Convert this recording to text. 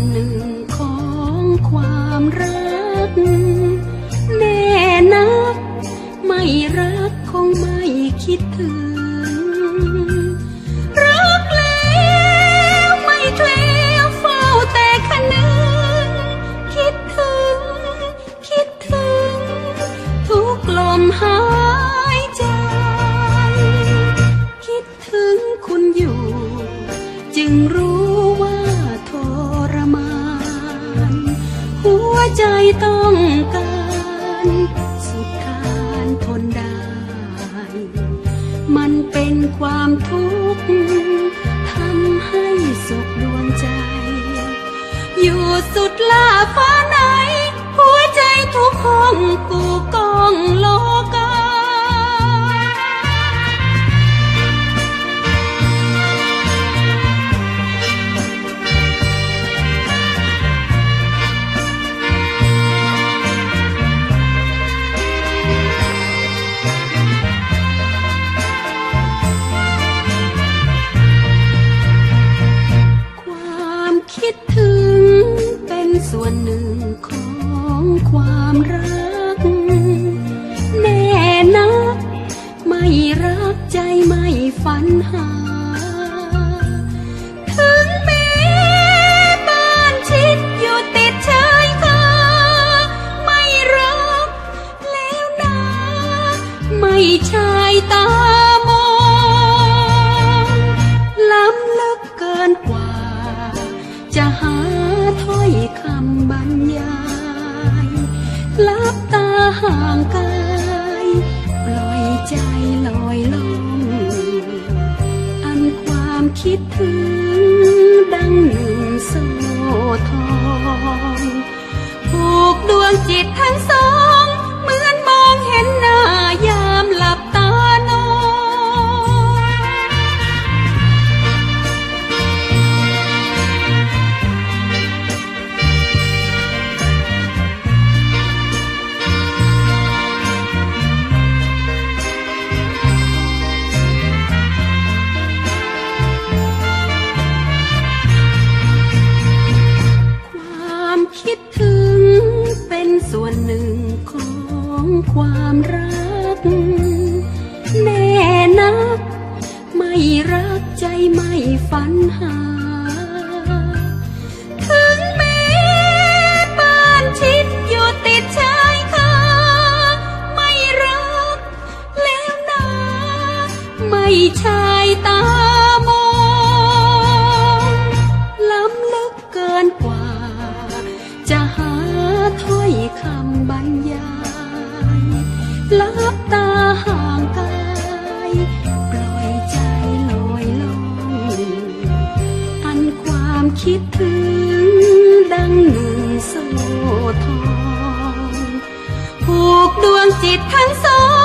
นหนึ่งของความรัก แน่นัก ไม่รักคงไม่คิดถึง ใจต้องการสุดการทนได้ มันเป็นความทุกข์ทำให้สุขดวงใจ อยู่สุดล่าฟ้าไหน หัวใจทุกห้องกูก็ ความรัก แน่นัก ไม่รักใจไม่ฝันหา ถึงแม้บ้านชิดอยู่ติดชายคาไม่รักแล้วนะ ไม่ใช่ ค ฝันหา ถึงแม้บ้านชิดอยู่ติดชายคาไม่รักแล้วนะไม่ใช่ตามองล้ำลึกเกินกว่า จะหาถ้อยคำบรรยายลับตา คิดถึงดังหนึ่งโซ่ทองผูกดวงจิตทั้งสอง